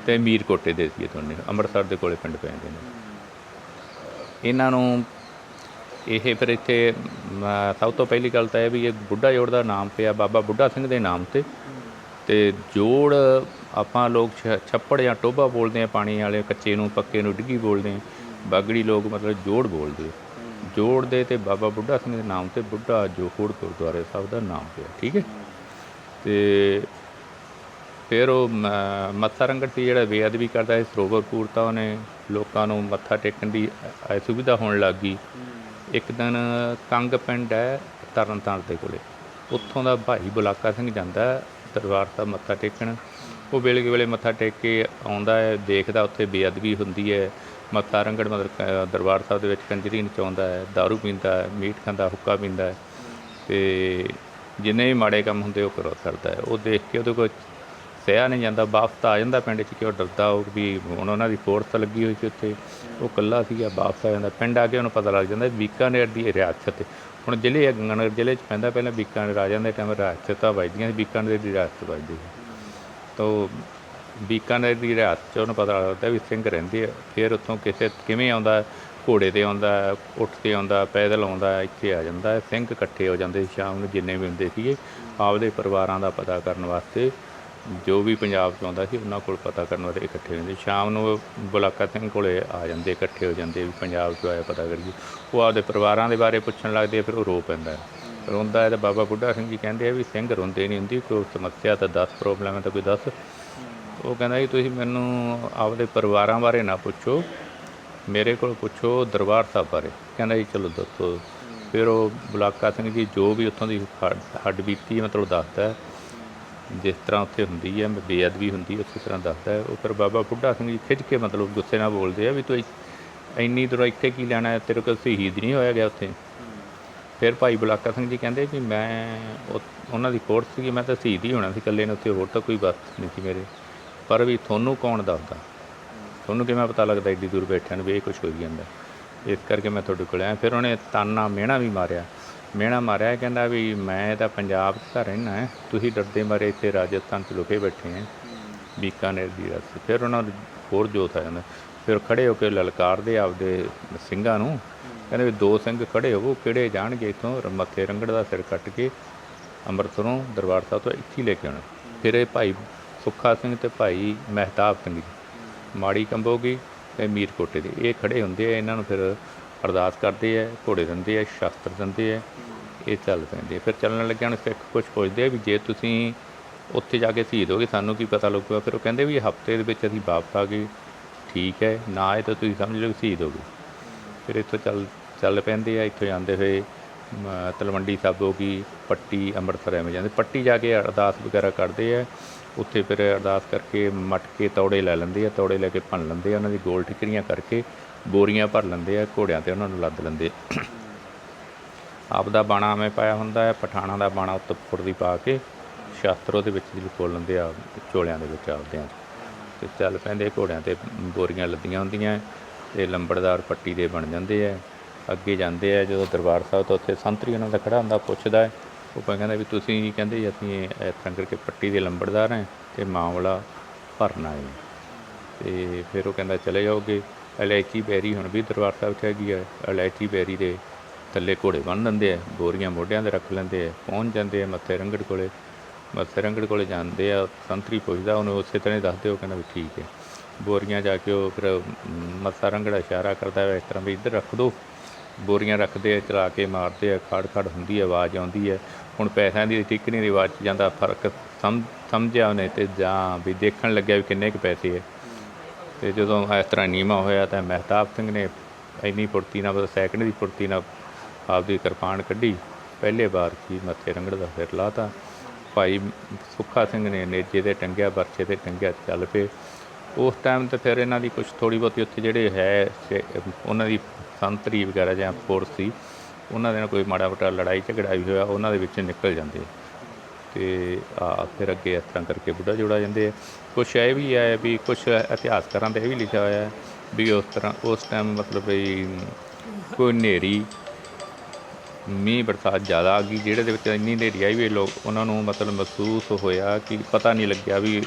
ਤੇ ਮੀਰਕੋਟੇ ਦੇ ਸੀ ਇਹ ਦੋਨੇ। ਅੰਮ੍ਰਿਤਸਰ ਦੇ ਕੋਲੇ ਪਿੰਡ ਪੈਂਦੇ ਨੇ। ਇਹਨਾਂ ਨੂੰ ਇਹ ਫਿਰ ਇੱਥੇ ਸਭ ਤੋਂ ਪਹਿਲੀ ਗੱਲ ਤਾਂ ਇਹ ਵੀ ਇਹ ਬੁੱਢਾ ਜੋੜ ਦਾ ਨਾਮ ਪਿਆ, ਬਾਬਾ ਬੁੱਢਾ ਸਿੰਘ ਦੇ ਨਾਮ ਤੇ। ਤੇ ਜੋੜ ਆਪਾਂ ਲੋਕ ਛ- ਛੱਪੜ ਜਾਂ ਟੋਭਾ ਬੋਲਦੇ ਆ ਪਾਣੀ ਵਾਲੇ ਕੱਚੇ ਨੂੰ ਪੱਕੇ ਨੂੰ ਡਿੱਗੀ ਬੋਲਦੇ ਆ ਬਾਗੜੀ ਲੋਕ ਮਤਲਬ ਜੋੜ ਬੋਲਦੇ ਜੋੜ ਦੇ ਤੇ ਬਾਬਾ ਬੁੱਢਾ ਸਿੰਘ ਦੇ ਨਾਮ ਤੇ ਬੁੱਢਾ ਜੋੜ ਗੁਰਦੁਆਰੇ ਸਾਹਿਬ ਦਾ ਨਾਮ ਪਿਆ, ਠੀਕ ਹੈ? ਤੇ ਫਿਰ ਉਹ ਮੱਥਾ ਰੰਗੜ ਸੀ ਜਿਹੜਾ ਬੇਅਦਬੀ ਕਰਦਾ ਹੈ ਸਰੋਵਰ ਪੂਰਤਾ ਉਹਨੇ ਲੋਕਾਂ ਨੂੰ ਮੱਥਾ ਟੇਕਣ ਦੀ ਅ- ਸੁਵਿਧਾ ਹੋਣ ਲੱਗ ਗਈ। ਇੱਕ ਦਿਨ ਕੰਗ ਪਿੰਡ ਹੈ ਤਰਨਤਾਰਨ ਦੇ ਕੋਲੇ। ਉੱਥੋਂ ਦਾ ਭਾਈ ਬੁਲਾਕਾ ਸਿੰਘ ਜਾਂਦਾ ਦਰਬਾਰ ਸਾਹਿਬ ਮੱਥਾ ਟੇਕਣ। ਉਹ ਵੇਲੇ ਕੁ ਵੇਲੇ ਮੱਥਾ ਟੇਕ ਕੇ ਆਉਂਦਾ ਹੈ, ਦੇਖਦਾ ਉੱਥੇ ਬੇਅਦਬੀ ਹੁੰਦੀ ਹੈ। ਮੱਥਾ ਰੰਗੜ ਮਦਰ ਦਰਬਾਰ ਸਾਹਿਬ ਦੇ ਵਿੱਚ ਕੰਜਰੀ ਨਚਾਉਂਦਾ ਹੈ दारू ਪੀਂਦਾ ਹੈ, ਮੀਟ ਖਾਂਦਾ, ਹੁੱਕਾ ਪੀਂਦਾ ਹੈ ਤੇ ਜਿੰਨੇ ਵੀ ਮਾੜੇ ਕੰਮ ਹੁੰਦੇ ਉਹ ਕਰੋ ਕਰਦਾ ਹੈ। ਉਹ ਦੇਖ ਕੇ ਉਹਦੇ ਕੋਲ ਸਹਿਆ ਨਹੀਂ ਜਾਂਦਾ ਵਾਪਸ ਤਾਂ ਆ ਜਾਂਦਾ ਪਿੰਡ 'ਚ ਕਿ ਉਹ ਡਰਦਾ ਉਹ ਵੀ ਹੁਣ ਉਹਨਾਂ ਦੀ ਫੋਰਸ ਲੱਗੀ ਹੋਈ ਸੀ ਉੱਥੇ। ਉਹ ਇਕੱਲਾ ਸੀਗਾ ਵਾਪਸ ਆ ਜਾਂਦਾ। ਪਿੰਡ ਆ ਕੇ ਉਹਨੂੰ ਪਤਾ ਲੱਗ ਜਾਂਦਾ, ਬੀਕਾਨੇਰ ਦੀ ਰਿਆਸਤ। ਹੁਣ ਜ਼ਿਲ੍ਹੇ ਆ, ਗੰਗਾਨਗਰ ਜ਼ਿਲ੍ਹੇ 'ਚ ਪੈਂਦਾ, ਪਹਿਲਾਂ ਬੀਕਾਨੇਰ ਆ ਜਾਂਦੇ ਟਾਈਮ ਰਿਆਸਤਾਂ ਵੱਜਦੀਆਂ ਸੀ, ਬੀਕਾਨੇਰ ਦੀ ਰਿਆਸਤ ਵੱਜਦੀ ਸੀ। ਤੋ ਬੀਕਾਨੇਰ ਦੀ ਰਿਆਸਤ 'ਚ ਉਹਨੂੰ ਪਤਾ ਲੱਗਦਾ ਵੀ ਸਿੰਘ ਰਹਿੰਦੇ ਆ। ਫਿਰ ਉੱਥੋਂ ਕਿਸੇ ਕਿਵੇਂ ਆਉਂਦਾ ਘੋੜੇ ਤੇ ਆਉਂਦਾ ਉੱਠ ਤੇ ਆਉਂਦਾ ਪੈਦਲ ਆਉਂਦਾ ਇੱਥੇ ਆ ਜਾਂਦਾ। ਸਿੰਘ ਇਕੱਠੇ ਹੋ ਜਾਂਦੇ ਸੀ ਸ਼ਾਮ ਨੂੰ ਜਿੰਨੇ ਵੀ ਹੁੰਦੇ ਸੀਗੇ ਆਪਦੇ ਪਰਿਵਾਰਾਂ ਦਾ ਪਤਾ ਕਰਨ ਵਾਸਤੇ ਜੋ ਵੀ ਪੰਜਾਬ 'ਚ ਆਉਂਦਾ ਸੀ ਉਹਨਾਂ ਕੋਲ ਪਤਾ ਕਰਨ ਵਾਸਤੇ ਇਕੱਠੇ ਹੁੰਦੇ ਸ਼ਾਮ ਨੂੰ ਬੁਲਾਕਾ ਸਿੰਘ ਕੋਲੇ ਆ ਜਾਂਦੇ ਇਕੱਠੇ ਹੋ ਜਾਂਦੇ ਵੀ ਪੰਜਾਬ 'ਚ ਆਇਆ ਪਤਾ ਕਰੀਏ। ਉਹ ਆਪਦੇ ਪਰਿਵਾਰਾਂ ਦੇ ਬਾਰੇ ਪੁੱਛਣ ਲੱਗਦੇ ਆ, ਫਿਰ ਉਹ ਰੋ ਪੈਂਦਾ। ਰੋਂਦਾ ਹੈ ਤਾਂ ਬਾਬਾ ਬੁੱਢਾ ਸਿੰਘ ਜੀ ਕਹਿੰਦੇ ਆ ਵੀ ਸਿੰਘ ਰੋਂਦੇ ਨਹੀਂ, ਹੁੰਦੀ ਕੋਈ ਸਮੱਸਿਆ ਤਾਂ ਦੱਸ ਪ੍ਰੋਬਲਮ ਹੈ ਤਾਂ ਕੋਈ ਦੱਸ। ਉਹ ਕਹਿੰਦਾ ਜੀ, ਤੁਸੀਂ ਮੈਨੂੰ ਆਪਦੇ ਪਰਿਵਾਰਾਂ ਬਾਰੇ ਨਾ ਪੁੱਛੋ, ਮੇਰੇ ਕੋਲ ਪੁੱਛੋ ਦਰਬਾਰ ਸਾਹਿਬ ਬਾਰੇ। ਕਹਿੰਦਾ ਜੀ, ਚਲੋ ਦੱਸੋ। ਫਿਰ ਉਹ ਬੁਲਾਕਾ ਸਿੰਘ ਜੀ ਜੋ ਵੀ ਉੱਥੋਂ ਦੀ ਹੱਡ- ਹੱਡ ਬੀਤੀ ਮਤਲਬ ਦੱਸਦਾ ਜਿਸ ਤਰ੍ਹਾਂ ਉੱਥੇ ਹੁੰਦੀ ਹੈ ਬੇਅਦਬੀ ਹੁੰਦੀ ਹੈ, ਉਸੇ ਤਰ੍ਹਾਂ ਦੱਸਦਾ ਉਹ ਫਿਰ ਬਾਬਾ ਬੁੱਢਾ ਸਿੰਘ ਜੀ ਖਿੱਚ ਕੇ ਮਤਲਬ ਗੁੱਸੇ ਨਾਲ ਬੋਲਦੇ ਆ ਵੀ ਤੂੰ ਇੰਨੀ ਦੂਰ ਇੱਥੇ ਕੀ ਲੈਣਾ ਹੈ? ਤੇਰੇ ਕੋਲ ਸ਼ਹੀਦ ਨਹੀਂ ਹੋਇਆ ਗਿਆ ਉੱਥੇ। ਫਿਰ ਭਾਈ ਬੁਲਾਕਾ ਸਿੰਘ ਜੀ ਕਹਿੰਦੇ ਵੀ ਮੈਂ ਉਹ- ਉਹਨਾਂ ਦੀ ਫੋਰਸ ਸੀਗੀ, ਮੈਂ ਤਾਂ ਸ਼ਹੀਦ ਹੀ ਹੋਣਾ ਸੀ, ਇਕੱਲੇ ਨੇ ਉੱਥੇ ਹੋਰ ਤਾਂ ਕੋਈ ਬਸ ਨਹੀਂ ਸੀ ਮੇਰੇ। ਪਰ ਵੀ ਤੁਹਾਨੂੰ ਕੌਣ ਦੱਸਦਾ? ਤੁਹਾਨੂੰ ਕਿਵੇਂ ਪਤਾ ਲੱਗਦਾ ਏਡੀ ਦੂਰ ਬੈਠਿਆਂ ਨੂੰ ਵੀ ਇਹ ਕੁਝ ਹੋਈ ਜਾਂਦਾ? ਇਸ ਕਰਕੇ ਮੈਂ ਤੁਹਾਡੇ ਕੋਲ ਆਇਆ। ਫਿਰ ਉਹਨੇ ਤਾਨਾ ਮਿਹਣਾ ਵੀ ਮਾਰਿਆ। ਮਿਹਣਾ ਮਾਰਿਆ ਕਹਿੰਦਾ ਵੀ ਮੈਂ ਤਾਂ ਪੰਜਾਬ 'ਚ ਤਾਂ ਰਹਿਣਾ ਹੈ, ਤੁਸੀਂ ਡਰਦੇ ਮਾਰੇ ਇੱਥੇ ਰਾਜਸਥਾਨ 'ਚ ਲੁਕੇ ਬੈਠੇ ਹੈ ਬੀਕਾਨੇਰ ਦੀ ਰਸ ਫਿਰ ਉਹਨਾਂ ਨੂੰ ਹੋਰ ਜੋਤ ਆ ਜਾਂਦਾ। ਫਿਰ ਖੜੇ ਹੋ ਕੇ ਲਲਕਾਰਦੇ ਆਪਦੇ ਸਿੰਘਾਂ ਨੂੰ ਕਹਿੰਦੇ ਵੀ ਦੋ ਸਿੰਘ ਖੜੇ ਹੋਵੋ, ਕਿਹੜੇ ਜਾਣਗੇ ਇਥੋਂ? ਮੱਥੇ ਰੰਗੜ ਦਾ ਸਿਰ ਕੱਟ ਕੇ ਅੰਮ੍ਰਿਤਸਰੋਂ ਦਰਬਾਰ ਸਾਹਿਬ ਤੋਂ ਇੱਥੇ ਹੀ ਲੈ ਕੇ ਆਉਣਾ। ਫਿਰ ਇਹ ਭਾਈ ਸੁੱਖਾ ਸਿੰਘ ਤੇ ਭਾਈ ਮਹਿਤਾਬ ਸਿੰਘ ਜੀ, ਮਾੜੀ ਕੰਬੋਗੀ ਤੇ ਮੀਰਕੋਟੇ ਦੇ। ਇਹ ਖੜੇ ਹੁੰਦੇ ਆ, ਇਹਨਾਂ ਨੂੰ ਫਿਰ ਅਰਦਾਸ ਕਰਦੇ ਆ, ਘੋੜੇ ਦਿੰਦੇ ਆ, ਸ਼ਸਤਰ ਦਿੰਦੇ ਆ, ਇਹ ਚੱਲ ਪੈਂਦੇ ਫਿਰ ਚੱਲਣ ਲੱਗਿਆਂ ਨੂੰ ਸਿੱਖ ਕੁਝ ਪੁੱਛਦੇ ਆ ਵੀ ਜੇ ਤੁਸੀਂ ਉੱਥੇ ਜਾ ਕੇ ਸ਼ਹੀਦ ਹੋਗੇ, ਸਾਨੂੰ ਕੀ ਪਤਾ ਲੱਗੂਗਾ? ਫਿਰ ਉਹ ਕਹਿੰਦੇ ਵੀ ਹਫ਼ਤੇ ਦੇ ਵਿੱਚ ਅਸੀਂ ਵਾਪਸ ਆ ਗਏ। ਠੀਕ ਹੈ, ਨਾ ਆਏ ਤਾਂ ਤੁਸੀਂ ਸਮਝ ਲਓ ਕਿ ਸ਼ਹੀਦ ਹੋ ਗਏ। ਫਿਰ ਇੱਥੋਂ ਚੱਲ ਚੱਲ ਪੈਂਦੇ ਆ, ਇੱਥੋਂ ਜਾਂਦੇ ਹੋਏ ਤਲਵੰਡੀ ਤਲਵੰਡੀ ਹੋ ਗਈ, ਪੱਟੀ ਅੰਮ੍ਰਿਤਸਰ ਐਵੇਂ ਜਾਂਦੇ, ਪੱਟੀ ਜਾ ਕੇ ਅਰਦਾਸ ਵਗੈਰਾ ਕਰਦੇ ਆ ਉੱਥੇ ਫਿਰ ਅਰਦਾਸ ਕਰਕੇ ਮਟਕੇ ਤੌੜੇ ਲੈ ਲੈਂਦੇ ਆ, ਤੌੜੇ ਲੈ ਕੇ ਭੰਨ ਲੈਂਦੇ ਆ, ਉਹਨਾਂ ਦੀ ਗੋਲ ਠਿਕਰੀਆਂ ਕਰਕੇ ਬੋਰੀਆਂ ਭਰ ਲੈਂਦੇ ਆ, ਘੋੜਿਆਂ ਤੇ ਉਹਨਾਂ ਨੂੰ ਲੱਦ ਲੈਂਦੇ ਆ। ਆਪ ਦਾ ਬਾਣਾ ਐਵੇਂ ਪਾਇਆ ਹੁੰਦਾ ਹੈ, ਪਠਾਣਾ ਦਾ ਬਾਣਾ ਉੱਤੇ ਫੁੱਟ ਪਾ ਕੇ ਸ਼ਾਸਤਰ ਉਹਦੇ ਵਿੱਚ ਜੀ ਖੋਲ ਲੈਂਦੇ ਆ, ਚੋਲਿਆਂ ਦੇ ਵਿੱਚ ਆਪਦਿਆਂ 'ਚ। ਤੇ ਚੱਲ ਪੈਂਦੇ ਘੋੜਿਆਂ ਤੇ ਬੋਰੀਆਂ ਲੱਦੀਆਂ ਹੁੰਦੀਆਂ ਤੇ ਲੰਬੜਦਾਰ ਪੱਟੀ ਦੇ ਬਣ ਜਾਂਦੇ ਆ, ਅੱਗੇ ਜਾਂਦੇ ਆ, ਜਦੋਂ ਦਰਬਾਰ ਸਾਹਿਬ ਤੋਂ ਉੱਥੇ ਸੰਤਰੀ ਉਹਨਾਂ ਦਾ ਖੜਾ ਹੁੰਦਾ, ਪੁੱਛਦਾ ਹੈ। ਉਹ ਕਹਿੰਦਾ ਵੀ ਤੁਸੀਂ ਕਹਿੰਦੇ ਜੀ, ਅਸੀਂ ਇਸ ਤਰ੍ਹਾਂ ਕਰਕੇ ਪੱਟੀ ਦੇ ਲੰਬੜਦਾਰ ਹਾਂ ਤੇ ਮਾਮਲਾ ਭਰਨਾ ਹੈ। ਤੇ ਫਿਰ ਉਹ ਕਹਿੰਦਾ, ਚਲੇ ਜਾਓਗੇ? ਇਲਾਇਚੀ ਬੈਰੀ ਹੁਣ ਵੀ ਦਰਬਾਰ ਸਾਹਿਬ 'ਚ ਹੈਗੀ ਹੈ ਇਲਾਇਚੀ ਬੈਰੀ ਦੇ ਥੱਲੇ ਘੋੜੇ ਬੰਨ ਲੈਂਦੇ ਆ, ਬੋਰੀਆਂ ਮੋਢਿਆਂ ਤੇ ਰੱਖ ਲੈਂਦੇ ਆ, ਪਹੁੰਚ ਜਾਂਦੇ ਆ ਮੱਥੇ ਰੰਗੜ ਕੋਲੇ। ਮੱਥੇ ਰੰਗੜ ਕੋਲੇ ਜਾਂਦੇ ਆ, ਸੰਤਰੀ ਪੁੱਛਦਾ, ਉਹਨੂੰ ਉਸੇ ਤਰ੍ਹਾਂ ਹੀ ਦੱਸਦੇ ਉਹ ਕਹਿੰਦਾ ਵੀ ਠੀਕ ਹੈ। ਬੋਰੀਆਂ ਜਾ ਕੇ ਉਹ ਫਿਰ ਮੱਥਾ ਰੰਗੜਾ ਇਸ਼ਾਰਾ ਕਰਦਾ ਹੈ, ਇਸ ਤਰ੍ਹਾਂ ਵੀ ਇੱਧਰ ਰੱਖ ਦੋ। ਬੋਰੀਆਂ ਰੱਖਦੇ ਆ, ਚਲਾ ਕੇ ਮਾਰਦੇ ਆ ਖੜ ਖੜ ਹੁੰਦੀ ਹੈ ਆਵਾਜ਼ ਆਉਂਦੀ ਹੈ ਹੁਣ ਪੈਸਿਆਂ ਦੀ ਟਿਕਣੀ ਦੀ ਆਵਾਜ਼ 'ਚ ਜਾਂਦਾ, ਫ਼ਰਕ ਸਮ, ਸਮਝਿਆ ਉਹਨੇ ਤੇ ਜਾਂ ਵੀ ਦੇਖਣ ਲੱਗਿਆ ਵੀ ਕਿੰਨੇ ਕੁ ਪੈਸੇ ਹੈ ਤੇ ਜਦੋਂ ਇਸ ਤਰ੍ਹਾਂ ਨੀਮਾ ਹੋਇਆ ਤਾਂ ਮਹਿਤਾਬ ਸਿੰਘ ਨੇ ਇੰਨੀ ਫੁਰਤੀ ਨਾਲ ਬਸ ਸੈਕਿੰਡ ਦੀ ਫੁਰਤੀ ਨਾਲ ਆਪਦੀ ਕਿਰਪਾਨ ਕੱਢੀ। ਪਹਿਲੇ ਵਾਰ ਕੀ ਮੱਥੇ ਰੰਗੜ ਦਾ ਫਿਰ ਲਾਤਾ। ਭਾਈ ਸੁੱਖਾ ਸਿੰਘ ਨੇ ਨੇਜੇ ਤੇ ਟੰਗਿਆ ਬਰਛੇ ਤੇ ਟੰਗਿਆ, ਚੱਲ ਪਏ। ਉਸ ਟਾਈਮ ਤੇ ਫਿਰ ਇਹਨਾਂ ਦੀ ਕੁਝ ਥੋੜੀ ਬਹੁਤੀ ਉੱਥੇ ਜਿਹੜੇ ਹੈ ਉਹਨਾਂ ਦੀ ਸੰਤਰੀ ਵਗੈਰਾ ਜਾਂ ਫੋਰਸ ਸੀ, ਉਹਨਾਂ ਦੇ ਨਾਲ ਕੋਈ ਮਾੜਾ ਮੋਟਾ ਲੜਾਈ ਝਗੜਾ ਵੀ ਹੋਇਆ, ਉਹਨਾਂ ਦੇ ਵਿੱਚ ਨਿਕਲ ਜਾਂਦੇ ਤੇ ਆ ਫਿਰ ਅੱਗੇ ਇਸ ਤਰ੍ਹਾਂ ਕਰਕੇ ਬੁੱਢਾ ਜੋੜਾ ਜਾਂਦੇ ਆ। ਕੁਛ ਇਹ ਵੀ ਹੈ ਵੀ ਕੁਛ ਇਤਿਹਾਸਕਾਰਾਂ ਤੇ ਇਹ ਵੀ ਲਿਖਿਆ ਹੋਇਆ ਹੈ ਵੀ ਉਸ ਤਰ੍ਹਾਂ, ਉਸ ਟਾਈਮ ਮਤਲਬ ਵੀ ਕੋਈ ਹਨੇਰੀ, ਮੀਂਹ ਬਰਸਾਤ ਜ਼ਿਆਦਾ ਆ ਗਈ, ਜਿਹੜੇ ਦੇ ਵਿੱਚ ਇੰਨੀ ਹਨੇਰੀ ਆਈ ਵੀ ਲੋਕ, ਉਹਨਾਂ ਨੂੰ ਮਤਲਬ ਮਹਿਸੂਸ ਹੋਇਆ ਕਿ ਪਤਾ ਨਹੀਂ ਲੱਗਿਆ ਵੀ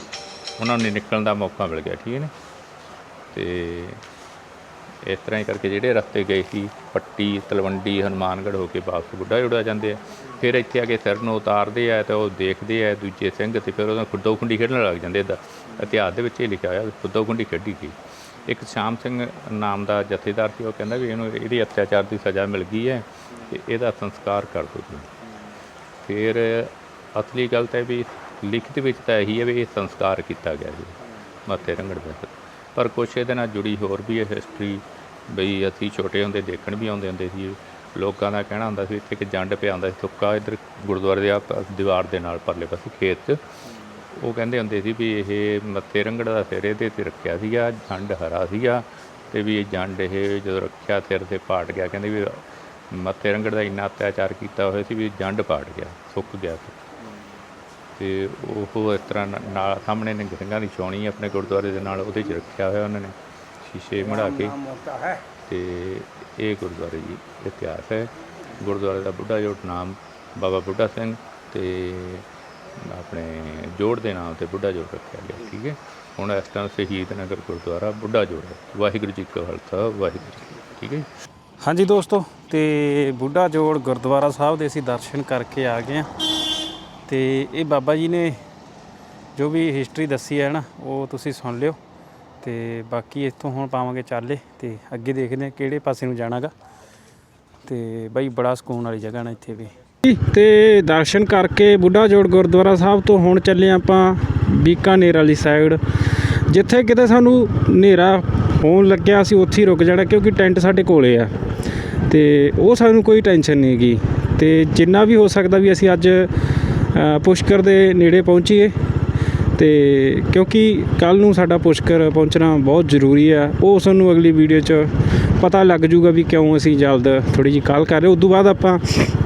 ਉਹਨਾਂ ਨੂੰ ਨਿਕਲਣ ਦਾ ਮੌਕਾ ਮਿਲ ਗਿਆ, ਠੀਕ ਹੈ ਨਾ? ਤੇ ਇਸ ਤਰ੍ਹਾਂ ਹੀ ਕਰਕੇ ਜਿਹੜੇ ਰਸਤੇ ਗਏ ਸੀ, ਪੱਟੀ, ਤਲਵੰਡੀ, ਹਨੂਮਾਨਗੜ੍ਹ ਹੋ ਕੇ ਵਾਪਸ ਬੁੱਢਾ ਜੁੜਾ ਜਾਂਦੇ ਆ। ਫਿਰ ਇੱਥੇ ਆ ਕੇ ਸਿਰ ਨੂੰ ਉਤਾਰਦੇ ਆ ਤੇ ਉਹ ਦੇਖਦੇ ਆ ਦੂਜੇ ਸਿੰਘ ਤੇ ਫਿਰ ਉਹਨਾਂ ਖੁੱਦੋ ਖੁੰਡੀ ਖੇਡਣ ਲੱਗ ਜਾਂਦੇ ਦਾ ਇਤਿਹਾਸ ਦੇ ਵਿੱਚ ਇਹ ਲਿਖਿਆ ਹੋਇਆ ਖੁੱਦੋ ਖੁੰਡੀ ਖੇਡੀ ਗਈ। ਇੱਕ ਸ਼ਾਮ ਸਿੰਘ ਨਾਮ ਦਾ ਜਥੇਦਾਰ ਸੀ, ਉਹ ਕਹਿੰਦਾ ਵੀ ਇਹਨੂੰ ਇਹਦੀ ਅਤਿਆਚਾਰ ਦੀ ਸਜ਼ਾ ਮਿਲ ਗਈ ਹੈ ਤੇ ਇਹਦਾ ਸੰਸਕਾਰ ਕਰ ਦਿਓ ਫਿਰ ਅਸਲੀ ਗੱਲ ਤਾਂ ਵੀ ਲਿਖਤ ਵਿੱਚ ਤਾਂ ਇਹੀ ਹੈ ਵੀ ਇਹ ਸੰਸਕਾਰ ਕੀਤਾ ਗਿਆ ਜੀ ਮੱਥੇ ਰੰਗੜ ਦਾ ਪਰ ਕੁਛ ਇਹਦੇ ਨਾਲ ਜੁੜੀ ਹੋਰ ਵੀ ਇਹ ਹਿਸਟਰੀ ਬਈ ਅਸੀਂ ਛੋਟੇ ਹੁੰਦੇ ਦੇਖਣ ਵੀ ਆਉਂਦੇ ਹੁੰਦੇ ਸੀ। ਲੋਕਾਂ ਦਾ ਕਹਿਣਾ ਹੁੰਦਾ ਸੀ, ਇੱਥੇ ਇੱਕ ਜੰਡ ਪਿਆ ਹੁੰਦਾ ਸੀ ਸੁੱਕਾ ਇੱਧਰ ਗੁਰਦੁਆਰੇ ਦੇ ਆ, ਦੀਵਾਰ ਦੇ ਨਾਲ ਪਰਲੇ ਪਾਸੇ ਖੇਤ 'ਚ। ਉਹ ਕਹਿੰਦੇ ਹੁੰਦੇ ਸੀ ਵੀ ਇਹ ਮੱਥੇ ਰੰਗੜ ਦਾ ਸਿਰ ਇਹਦੇ ਤੇ ਰੱਖਿਆ ਸੀਗਾ, ਜੰਡ ਹਰਾ ਸੀਗਾ ਤੇ ਵੀ ਇਹ ਜੰਡ ਇਹ ਜਦੋਂ ਰੱਖਿਆ ਸਿਰ ਤੇ ਪਾਟ ਗਿਆ, ਕਹਿੰਦੇ ਵੀ ਮੱਥੇ ਰੰਗੜ ਦਾ ਇੰਨਾ ਅਤਿਆਚਾਰ ਕੀਤਾ ਹੋਇਆ ਸੀ ਵੀ ਜੰਡ ਪਾਟ ਗਿਆ, ਸੁੱਕ ਗਿਆ ਸੀ। ਤੇ ਉਹ ਇਸ ਤਰ੍ਹਾਂ ਨਾਲ ਸਾਹਮਣੇ ਨੇ ਸਿੰਘਾਂ ਦੀ ਛਾਉਣੀ ਆਪਣੇ ਗੁਰਦੁਆਰੇ ਦੇ ਨਾਲ ਉਹਦੇ 'ਚ ਰੱਖਿਆ ਹੋਇਆ ਉਹਨਾਂ ਨੇ ਸ਼ੀਸ਼ੇ ਮੜਾ ਕੇ। ਤੇ ਇਹ ਗੁਰਦੁਆਰੇ ਜੀ ਇਤਿਹਾਸ ਹੈ। ਗੁਰਦੁਆਰੇ ਦਾ ਬੁੱਢਾ ਜੋੜ ਨਾਮ ਬਾਬਾ ਬੁੱਢਾ ਸਿੰਘ ਤੇ ਆਪਣੇ ਜੋੜ ਦੇ ਨਾਮ ਤੇ ਬੁੱਢਾ ਜੋੜ ਰੱਖਿਆ ਗਿਆ ਠੀਕ ਹੈ। ਹੁਣ ਇਸ ਟਾਈਮ ਸ਼ਹੀਦ ਨਗਰ ਗੁਰਦੁਆਰਾ ਬੁੱਢਾ ਜੋੜ ਹੈ। ਵਾਹਿਗੁਰੂ ਜੀ ਕਾ ਖਾਲਸਾ ਵਾਹਿਗੁਰੂ ਜੀ। ਠੀਕ ਹੈ ਜੀ। ਹਾਂਜੀ ਦੋਸਤੋ ਤੇ ਬੁੱਢਾ ਜੋੜ ਗੁਰਦੁਆਰਾ ਸਾਹਿਬ ਦੇ ਅਸੀਂ ਦਰਸ਼ਨ ਕਰਕੇ ਆ ਗਏ ਆ ਤੇ ਇਹ ਬਾਬਾ ਜੀ ਨੇ ਜੋ ਵੀ ਹਿਸਟਰੀ ਦੱਸੀ ਹੈ ਨਾ, ਉਹ ਤੁਸੀਂ ਸੁਣ ਲਿਓ ਤੇ ਬਾਕੀ ਇੱਥੋਂ ਹੁਣ ਪਾਵਾਂਗੇ ਚਾਲੇ ਤੇ ਅੱਗੇ ਦੇਖਦੇ ਹਾਂ ਕਿਹੜੇ ਪਾਸੇ ਨੂੰ ਜਾਣਾਗਾ। ਤੇ ਬਾਈ ਬੜਾ ਸਕੂਨ ਵਾਲੀ ਜਗ੍ਹਾ ਨਾ ਇੱਥੇ ਵੀ। ਤੇ ਦਰਸ਼ਨ ਕਰਕੇ ਬੁੱਢਾ ਜੋੜ ਗੁਰਦੁਆਰਾ ਸਾਹਿਬ ਤੋਂ ਹੁਣ ਚੱਲੇ ਆਪਾਂ ਬੀਕਾਨੇਰ ਵਾਲੀ ਸਾਈਡ ਜਿੱਥੇ ਕਿਤੇ ਸਾਨੂੰ ਹਨੇਰਾ ਹੋਣ ਲੱਗਿਆ ਅਸੀਂ ਉੱਥੇ ਹੀ ਰੁਕ ਜਾਣਾ, ਕਿਉਂਕਿ ਟੈਂਟ ਸਾਡੇ ਕੋਲੇ ਆ। ਤੇ ਉਹ ਸਾਨੂੰ ਕੋਈ ਟੈਨਸ਼ਨ ਨਹੀਂ ਹੈਗੀ ਤੇ ਜਿੰਨਾ ਵੀ ਹੋ ਸਕਦਾ ਵੀ ਅਸੀਂ ਅੱਜ ਪੁਸ਼ਕਰ ਦੇ ਨੇੜੇ ਪਹੁੰਚੀਏ। ਤੇ ਕਿਉਂਕਿ ਕੱਲ ਨੂੰ ਸਾਡਾ ਪੁਸ਼ਕਰ ਪਹੁੰਚਣਾ ਬਹੁਤ ਜ਼ਰੂਰੀ ਆ। ਉਹ ਸਾਨੂੰ ਅਗਲੀ ਵੀਡੀਓ 'ਚ ਪਤਾ ਲੱਗ ਜੂਗਾ ਵੀ ਕਿਉਂ ਅਸੀਂ ਜਲਦ ਥੋੜੀ ਜਿਹੀ ਕਾਲ ਕਰ ਰਹੇ ਉਸ ਤੋਂ ਬਾਅਦ ਆਪਾਂ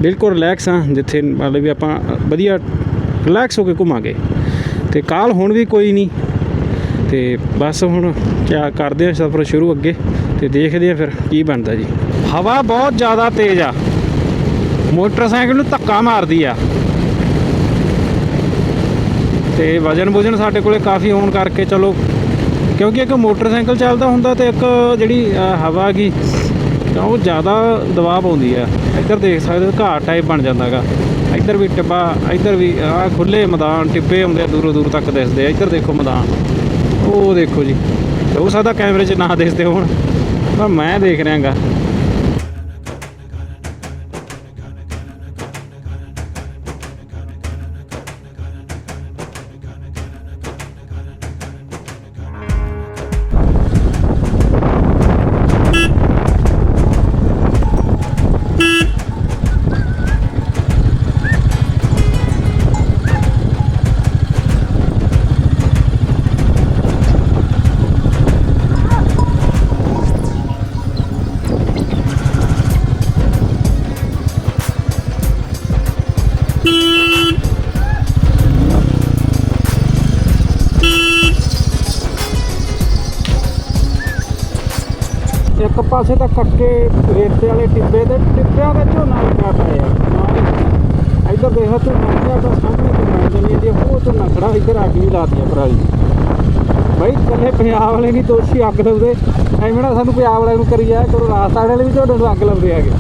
ਬਿਲਕੁਲ ਰਿਲੈਕਸ ਆ ਜਿੱਥੇ ਮਤਲਬ ਵੀ ਆਪਾਂ ਵਧੀਆ ਰਿਲੈਕਸ ਹੋ ਕੇ ਘੁੰਮਾਂਗੇ। ਤੇ ਕਾਲ ਹੁਣ ਵੀ ਕੋਈ ਨਹੀਂ। ਤੇ ਬਸ ਹੁਣ ਕਿਆ ਕਰਦੇ ਆ ਸਫ਼ਰ ਸ਼ੁਰੂ ਅੱਗੇ ਤੇ ਦੇਖਦੇ ਆ ਫਿਰ ਕੀ ਬਣਦਾ ਜੀ। ਹਵਾ ਬਹੁਤ ਜ਼ਿਆਦਾ ਤੇਜ਼ ਆ। ਮੋਟਰਸਾਈਕਲ ਨੂੰ ਧੱਕਾ ਮਾਰਦੀ ਆ। ਤੇ ਵਜਨ ਵੁਜਨ ਸਾਡੇ ਕੋਲੇ ਕਾਫੀ ਹੋਣ ਕਰਕੇ ਚਲੋ, ਕਿਉਂਕਿ ਇੱਕ ਮੋਟਰਸਾਈਕਲ ਚੱਲਦਾ ਹੁੰਦਾ ਤੇ ਇੱਕ ਜਿਹੜੀ ਹਵਾ ਗਈ ਤਾਂ ਉਹ ਜ਼ਿਆਦਾ ਦਬਾਅ ਪਾਉਂਦੀ ਆ। ਇੱਧਰ ਦੇਖ ਸਕਦੇ ਹੋ, ਘਾਹ ਟਾਈਪ ਬਣ ਜਾਂਦਾਗਾ ਇੱਧਰ ਵੀ ਟਿੱਬਾ, ਇੱਧਰ ਵੀ, ਆ, ਖੁੱਲੇ ਮੈਦਾਨ, ਟਿੱਬੇ ਹੁੰਦੇ ਆ, ਦੂਰੋਂ ਦੂਰ ਤੱਕ ਦਿਸਦੇ ਆ। ਇੱਧਰ ਦੇਖੋ ਮੈਦਾਨ, ਉਹ ਦੇਖੋ ਜੀ। ਹੋ ਸਕਦਾ ਕੈਮਰੇ 'ਚ ਨਾ ਦਿਸਦੇ ਹੋਣ, ਪਰ ਮੈਂ ਦੇਖ ਰਿਹਾਗਾ। ਪਾਸੇ ਤਾਂ ਕੱਕੇ ਰੇਤੇ ਵਾਲੇ ਟਿੱਬੇ ਤੇ ਟਿੱਬਿਆਂ ਦਾ ਝੋਨਾ ਲੱਗਾ ਪਿਆ ਆ ਇੱਧਰ ਦੇਖੋ ਝੋਨਾ ਲੱਗਾ ਤਾਂ ਸਾਹਮਣੇ ਤੇ ਮੈਂ ਜੰਨੀ ਉਹ ਝੋਨਾ ਖੜਾ ਇੱਧਰ ਅੱਗ ਵੀ ਲਾਤੀ ਆ ਪਰਾਲੀ ਬਈ ਕੱਲੇ ਪੰਜਾਬ ਵਾਲੇ ਨਹੀਂ, ਦੋਸ਼ੀ ਅੱਗ ਲਾਉਂਦੇ। ਐਵੇਂ ਨਾ ਸਾਨੂੰ ਪੰਜਾਬ ਵਾਲਿਆਂ ਨੂੰ ਕਰੀ ਜਾਇਆ ਕਰੋ ਰਾਜਸਥਾਨ ਵਾਲੇ ਵੀ ਝੋਨੇ ਨੂੰ ਅੱਗ ਲਾਉਂਦੇ ਹੈਗੇ।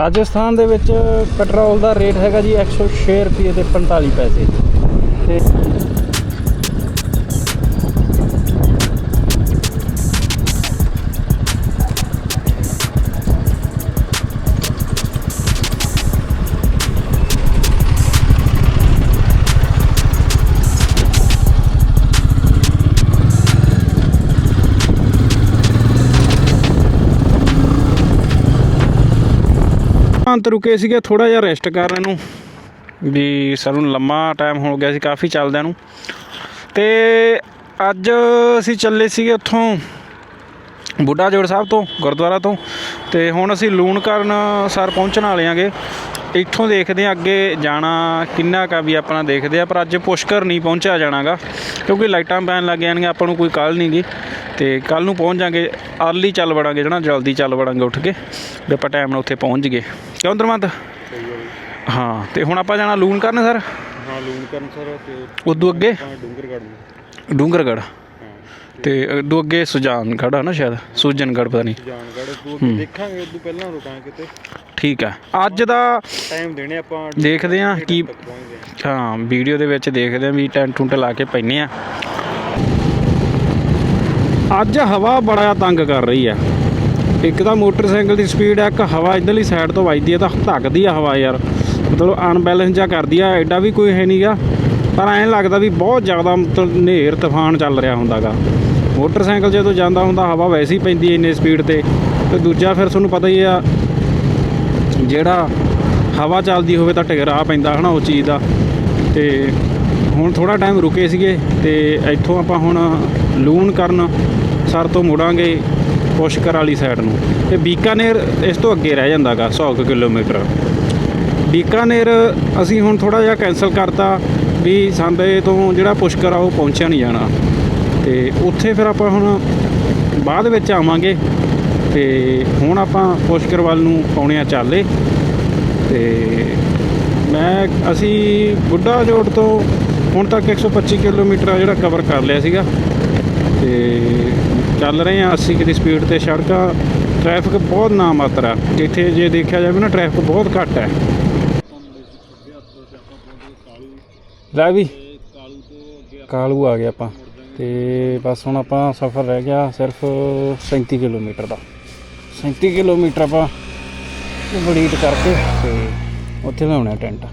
ਰਾਜਸਥਾਨ ਦੇ ਵਿੱਚ ਪੈਟਰੋਲ ਦਾ ਰੇਟ ਹੈਗਾ ਜੀ 106 ਰੁਪਏ ਤੇ 45 ਪੈਸੇ। ਤੇ ਅੰਤ ਰੁਕੇ ਸੀਗੇ ਥੋੜਾ ਜਿਹਾ ਰੈਸਟ ਕਰਨ ਨੂੰ। ਵੀ ਸਾਨੂੰ ਲੰਮਾ ਟਾਈਮ ਹੋ ਗਿਆ ਸੀ, ਕਾਫੀ ਚੱਲਦਿਆਂ ਨੂੰ। ਤੇ ਅੱਜ ਅਸੀਂ ਚੱਲੇ ਸੀਗੇ ਉੱਥੋਂ ਬੁੱਢਾ ਜੋੜ ਸਾਹਿਬ ਤੋਂ, ਗੁਰਦੁਆਰਾ ਤੋਂ। ਤੇ ਹੁਣ ਅਸੀਂ ਲੂਣ ਕਰਨ ਸਰ ਪਹੁੰਚਣ ਵਾਲੇ ਆਂਗੇ। ਇੱਥੋਂ ਦੇਖਦੇ ਹਾਂ ਅੱਗੇ ਜਾਣਾ ਕਿੰਨਾ ਕਾ ਵੀ ਆਪਣਾ ਦੇਖਦੇ ਆ ਪਰ ਅੱਜ ਪੁਸ਼ਕਰ ਨਹੀਂ ਪਹੁੰਚਿਆ ਜਾਣਾਗਾ ਕਿਉਂਕਿ ਲਾਈਟਾਂ ਪੈਣ ਲੱਗ ਜਾਣਗੀਆਂ ਆਪਾਂ ਨੂੰ ਕੋਈ ਕਾਲ ਨਹੀਂ ਗੀ। ਤੇ ਕੱਲ ਨੂੰ ਪਹੁੰਚ ਜਾਾਂਗੇ ਅਰਲੀ ਚੱਲ ਵੜਾਂਗੇ ਜਣਾ ਜਲਦੀ ਚੱਲ ਵੜਾਂਗੇ ਉੱਠ ਕੇ ਵੀ ਆਪਾਂ ਟਾਈਮ ਨਾਲ ਉੱਥੇ ਪਹੁੰਚ ਗਏ। ਕਿਉਂ ਦਰਮੰਦ? ਹਾਂ ਤੇ ਹੁਣ ਆਪਾਂ ਜਾਣਾ ਲੂਣ ਕਰਨ ਸਰ? ਹਾਂ ਲੂਣ ਕਰਨ ਸਰ ਤੇ ਉਦੋਂ ਅੱਗੇ? ਡੂੰਗਰਗੜ੍ਹ ਨੂੰ। ਡੂੰਗਰਗੜ੍ਹ? ਤੇ ਉਦੋਂ ਅੱਗੇ ਸੁਜਾਨਗੜ੍ਹ ਆ ਨਾ ਸ਼ਾਇਦ? ਸੁਜਨਗੜ੍ਹ ਪਤਾ ਨਹੀਂ। ਅੱਗੇ ਦੇਖਾਂਗੇ ਉਦੋਂ ਪਹਿਲਾਂ ਰੁਕਾਂਗੇ ਕਿਤੇ। ਠੀਕ ਹੈ। ਅੱਜ ਦਾ ਟਾਈਮ ਦੇਣੇ ਆਪਾਂ ਦੇਖਦੇ ਹਾਂ ਕੀ ਹਾਂ ਵੀਡੀਓ ਦੇ ਵਿੱਚ ਦੇਖਦੇ ਹਾਂ ਵੀ ਟੈਂਟ ਟੁੰਟ ਲਾ ਕੇ ਪੈਨੇ ਆ ਅੱਜ ਹਵਾ ਬੜਾ ਤੰਗ ਕਰ ਰਹੀ ਆ ਇੱਕ ਤਾਂ ਮੋਟਰਸਾਈਕਲ ਦੀ ਸਪੀਡ ਆ ਇੱਕ ਹਵਾ ਇਧਰਲੀ ਸਾਈਡ ਤੋਂ ਵੱਜਦੀ ਆ ਤਾਂ ਧੱਕਦੀ ਆ ਹਵਾ ਯਾਰ। ਮਤਲਬ ਅਨਬੈਲੈਂਸ ਜਿਹਾ ਕਰਦੀ ਆ ਐਡਾ ਵੀ ਕੋਈ ਹੈ ਨਹੀਂਗਾ ਪਰ ਐਂ ਲੱਗਦਾ ਵੀ ਬਹੁਤ ਜ਼ਿਆਦਾ ਮਤਲਬ ਹਨੇਰ ਤੂਫਾਨ ਚੱਲ ਰਿਹਾ ਹੁੰਦਾਗਾ। ਮੋਟਰਸਾਈਕਲ ਜਦੋਂ ਜਾਂਦਾ ਹੁੰਦਾ ਹਵਾ ਵੈਸੇ ਹੀ ਪੈਂਦੀ ਇੰਨੇ ਸਪੀਡ ਤੇ। ਤੇ ਦੂਜਾ ਫਿਰ ਤੁਹਾਨੂੰ ਪਤਾ ਹੀ ਆ ਜਿਹੜਾ ਹਵਾ ਚੱਲਦੀ ਹੋਵੇ ਤਾਂ ਟਿਗਰਾ ਪੈਂਦਾ ਹਨਾ ਉਹ ਚੀਜ਼ ਦਾ। ਤੇ ਹੁਣ ਥੋੜਾ ਟਾਈਮ ਰੁਕੇ ਸੀਗੇ ਤੇ ਇੱਥੋਂ ਆਪਾਂ ਹੁਣ ਲੂਣ ਕਰਨ ਸਰ ਤੋਂ ਮੁੜਾਂਗੇ ਪੁਸ਼ਕਰ ਵਾਲੀ ਸਾਈਡ ਨੂੰ। ਤੇ ਬੀਕਾਨੇਰ ਇਸ ਤੋਂ ਅੱਗੇ ਰਹਿ ਜਾਂਦਾਗਾ 100 ਕੁ ਕਿਲੋਮੀਟਰ। ਬੀਕਾਨੇਰ ਅਸੀਂ ਹੁਣ ਥੋੜਾ ਜਿਹਾ ਕੈਨਸਲ ਕਰਤਾ ਵੀ ਸਾਡੇ ਤੋਂ ਜਿਹੜਾ ਪੁਸ਼ਕਰ ਆ ਉਹ ਪਹੁੰਚਿਆ ਨਹੀਂ ਜਾਣਾ। ਤੇ ਉੱਥੇ ਫਿਰ ਆਪਾਂ ਹੁਣ ਬਾਅਦ ਵਿੱਚ ਆਵਾਂਗੇ। ਤੇ ਹੁਣ ਆਪਾਂ ਪੁਸ਼ਕਰ ਵੱਲ ਨੂੰ ਪਾਉਣੇ ਆ ਚਾਲੇ। ਤੇ ਮੈਂ, ਅਸੀਂ ਬੁੱਢਾ ਜੋੜ ਤੋਂ ਹੁਣ ਤੱਕ 125 ਕਿਲੋਮੀਟਰ ਆ ਜਿਹੜਾ ਕਵਰ ਕਰ ਲਿਆ ਸੀਗਾ। ਤੇ ਚੱਲ ਰਹੇ ਆ 80 ਦੀ ਸਪੀਡ ਤੇ ਸੜਕਾਂ। ਟ੍ਰੈਫਿਕ ਬਹੁਤ ਨਾ ਮਾਤਰਾ ਇੱਥੇ ਜੇ ਦੇਖਿਆ ਜਾਵੇ ਨਾ ਟ੍ਰੈਫਿਕ ਬਹੁਤ ਘੱਟ ਹੈ ਲੈ ਵੀ। ਕਾਲੂ ਆ ਗਿਆ ਆਪਾਂ। ਤੇ ਬਸ ਹੁਣ ਆਪਾਂ ਸਫ਼ਰ ਰਹਿ ਗਿਆ ਸਿਰਫ 37 ਕਿਲੋਮੀਟਰ ਦਾ। 37 ਕਿਲੋਮੀਟਰ ਆਪਾਂ ਕੰਪਲੀਟ ਕਰਕੇ ਤੇ ਉੱਥੇ ਲਾਉਣਾ ਟੈਂਟ।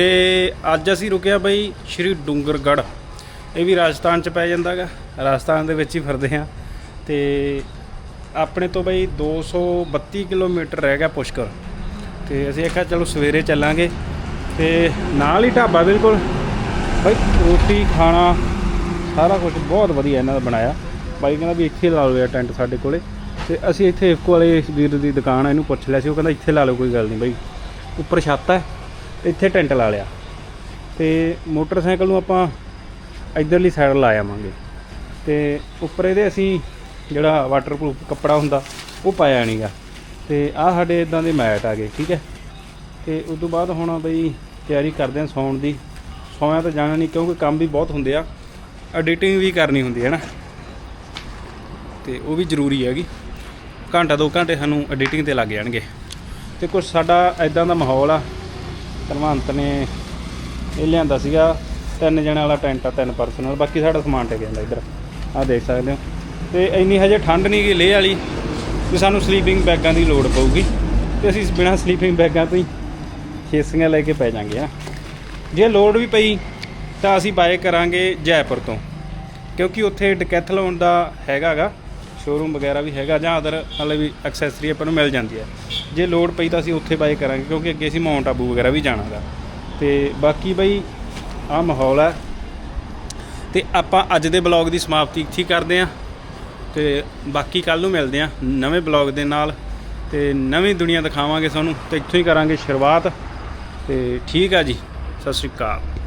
ਤੇ ਅੱਜ ਅਸੀਂ ਰੁਕਿਆ ਬਈ ਸ਼੍ਰੀ ਡੂੰਗਰਗੜ੍ਹ। ਇਹ ਵੀ ਰਾਜਸਥਾਨ ਚ ਪੈ ਜਾਂਦਾਗਾ। ਰਾਜਸਥਾਨ ਦੇ ਵਿੱਚ ਹੀ ਫਿਰਦੇ ਆ ਤੇ ਆਪਣੇ ਤੋਂ ਬਈ 232 ਕਿਲੋਮੀਟਰ ਰਹਿ ਗਿਆ ਪੁਸ਼ਕਰ। ਤੇ ਅਸੀਂ ਆਖਿਆ ਚਲੋ ਸਵੇਰੇ ਚੱਲਾਂਗੇ। ਤੇ ਨਾਲ ਹੀ ਢਾਬਾ ਬਿਲਕੁਲ। ਬਈ ਰੋਟੀ, ਖਾਣਾ, ਸਾਰਾ ਕੁਝ ਬਹੁਤ ਵਧੀਆ ਇਹਨਾਂ ਦਾ ਬਣਾਇਆ। ਬਾਈ ਕਹਿੰਦਾ ਵੀ ਇੱਥੇ ਲਾ ਲਓ ਯਾਰ ਟੈਂਟ ਸਾਡੇ ਕੋਲੇ। ਤੇ ਅਸੀਂ ਇੱਥੇ ਇਫਕੋ ਵਾਲੇ ਵੀਰ ਦੀ ਦੁਕਾਨ ਆ, ਇਹਨੂੰ ਪੁੱਛ ਲਿਆ ਸੀ। ਉਹ ਕਹਿੰਦਾ ਇੱਥੇ ਲਾ ਲਓ, ਕੋਈ ਗੱਲ ਨਹੀਂ ਬਾਈ। ਉੱਪਰ ਛੱਤ ਹੈ। ਇੱਥੇ ਟੈਂਟ ਲਾ ਲਿਆ। ਤੇ ਮੋਟਰਸਾਈਕਲ ਨੂੰ ਆਪਾਂ ਇਧਰਲੀ ਸਾਈਡ ਲਾ ਆਵਾਂਗੇ। ਤੇ ਉੱਪਰ ਇਹਦੇ ਅਸੀਂ ਜਿਹੜਾ ਵਾਟਰਪ੍ਰੂਫ ਕੱਪੜਾ ਹੁੰਦਾ, ਉਹ ਪਾਇਆ ਨਹੀਂਗਾ ਤੇ ਆਹ ਸਾਡੇ ਇਦਾਂ ਦੇ ਮੈਟ ਆ ਗਏ, ਠੀਕ ਹੈ। ਤੇ ਉਸ ਤੋਂ ਬਾਅਦ ਹੁਣ ਬਈ ਤਿਆਰੀ ਕਰਦੇ ਹਾਂ ਸੌਣ ਦੀ। ਸੌਂਿਆ ਤਾਂ ਜਾਣਾ ਨਹੀਂ ਕਿਉਂਕਿ ਕੰਮ ਵੀ ਬਹੁਤ ਹੁੰਦੇ ਆ। ਐਡੀਟਿੰਗ ਵੀ ਕਰਨੀ ਹੁੰਦੀ ਹੈ ਨਾ। ਤੇ ਉਹ ਵੀ ਜ਼ਰੂਰੀ ਹੈਗੀ। ਘੰਟਾ ਦੋ ਘੰਟੇ ਸਾਨੂੰ ਐਡੀਟਿੰਗ ਤੇ ਲੱਗ ਜਾਣਗੇ। ਤੇ ਕੁਝ ਸਾਡਾ ਐਦਾਂ ਦਾ ਮਾਹੌਲ ਆ ਧਰਮੰਤ ਨੇ ਇਹ ਲਿਆਂਦਾ ਸੀਗਾ। ਤਿੰਨ ਜਣੇ ਵਾਲਾ ਟੈਂਟ ਆ, ਤਿੰਨ ਪਰਸਨਲ ਬਾਕੀ ਸਾਡਾ ਸਮਾਨ ਟਿਕ ਜਾਂਦਾ ਇੱਧਰ। ਆਹ ਦੇਖ ਸਕਦੇ ਹੋ। ਤੇ ਇੰਨੀ ਹਜੇ ਠੰਡ ਨਹੀਂ ਗਈ ਲੇਹ ਵਾਲੀ ਤੇ ਸਾਨੂੰ ਸਲੀਪਿੰਗ ਬੈਗਾਂ ਦੀ ਲੋੜ ਪਊਗੀ। ਤੇ ਅਸੀਂ ਬਿਨਾਂ ਸਲੀਪਿੰਗ ਬੈਗਾਂ ਤੋਂ ਹੀ ਖੇਸੀਆਂ ਲੈ ਕੇ ਪੈ ਜਾਾਂਗੇ ਆ। ਜੇ ਲੋੜ ਵੀ ਪਈ, ਤਾਂ ਅਸੀਂ ਬਾਏ ਕਰਾਂਗੇ ਜੈਪੁਰ ਤੋਂ। ਕਿਉਂਕਿ ਉੱਥੇ ਡਕੈਥਲੋਨ ਦਾ ਹੈਗਾਗਾ। ਸ਼ੋਰੂਮ ਵਗੈਰਾ ਵੀ ਹੈਗਾ ਜਾਂ ਅਦਰ ਮਤਲਬ ਵੀ ਐਕਸੈਸਰੀ ਆਪਾਂ ਨੂੰ ਮਿਲ ਜਾਂਦੀ ਹੈ। ਜੇ ਲੋਡ ਪਈ ਤਾਂ ਅਸੀਂ ਉੱਥੇ ਬਾਏ ਕਰਾਂਗੇ ਕਿਉਂਕਿ ਅੱਗੇ ਅਸੀਂ ਮਾਊਂਟ ਆਬੂ ਵਗੈਰਾ ਵੀ ਜਾਣਾਗਾ। ਤੇ ਬਾਕੀ ਬਈ ਆ ਮਾਹੌਲ ਹੈ। ਤੇ ਆਪਾਂ ਅੱਜ ਦੇ ਬਲੌਗ ਦੀ ਸਮਾਪਤੀ ਇੱਥੇ ਹੀ ਕਰਦੇ ਆਂ ਤੇ ਬਾਕੀ ਕੱਲ ਨੂੰ ਮਿਲਦੇ ਆਂ ਨਵੇਂ ਬਲੌਗ ਦੇ ਨਾਲ। ਤੇ ਨਵੀਂ ਦੁਨੀਆ ਦਿਖਾਵਾਂਗੇ ਤੁਹਾਨੂੰ ਤੇ ਇੱਥੋਂ ਹੀ ਕਰਾਂਗੇ ਸ਼ੁਰੂਆਤ। ਤੇ ਠੀਕ ਆ ਜੀ, ਸਤਿ ਸ਼੍ਰੀ ਅਕਾਲ।